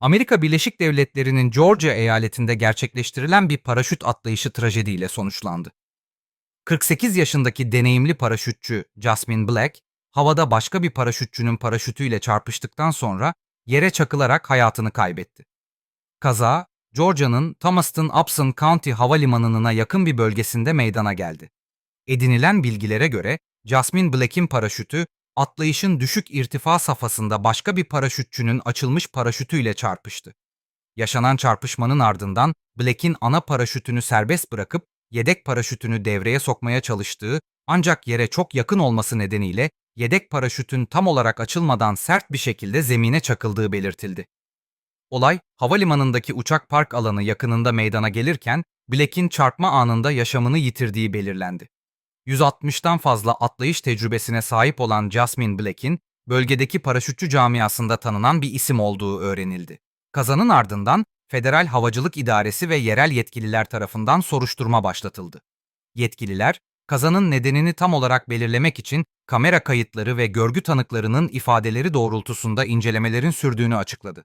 Amerika Birleşik Devletleri'nin Georgia eyaletinde gerçekleştirilen bir paraşüt atlayışı trajediyle sonuçlandı. 48 yaşındaki deneyimli paraşütçü Jasmine Black, havada başka bir paraşütçünün paraşütüyle çarpıştıktan sonra yere çakılarak hayatını kaybetti. Kaza, Georgia'nın Thomaston Upson County Havalimanı'na yakın bir bölgesinde meydana geldi. Edinilen bilgilere göre Jasmine Black'in paraşütü atlayışın düşük irtifa safhasında başka bir paraşütçünün açılmış paraşütüyle çarpıştı. Yaşanan çarpışmanın ardından Black'in ana paraşütünü serbest bırakıp yedek paraşütünü devreye sokmaya çalıştığı ancak yere çok yakın olması nedeniyle yedek paraşütün tam olarak açılmadan sert bir şekilde zemine çakıldığı belirtildi. Olay, havalimanındaki uçak park alanı yakınında meydana gelirken Black'in çarpma anında yaşamını yitirdiği belirlendi. 160'tan fazla atlayış tecrübesine sahip olan Jasmine Black'in bölgedeki paraşütçü camiasında tanınan bir isim olduğu öğrenildi. Kazanın ardından Federal Havacılık İdaresi ve yerel yetkililer tarafından soruşturma başlatıldı. Yetkililer, kazanın nedenini tam olarak belirlemek için kamera kayıtları ve görgü tanıklarının ifadeleri doğrultusunda incelemelerin sürdüğünü açıkladı.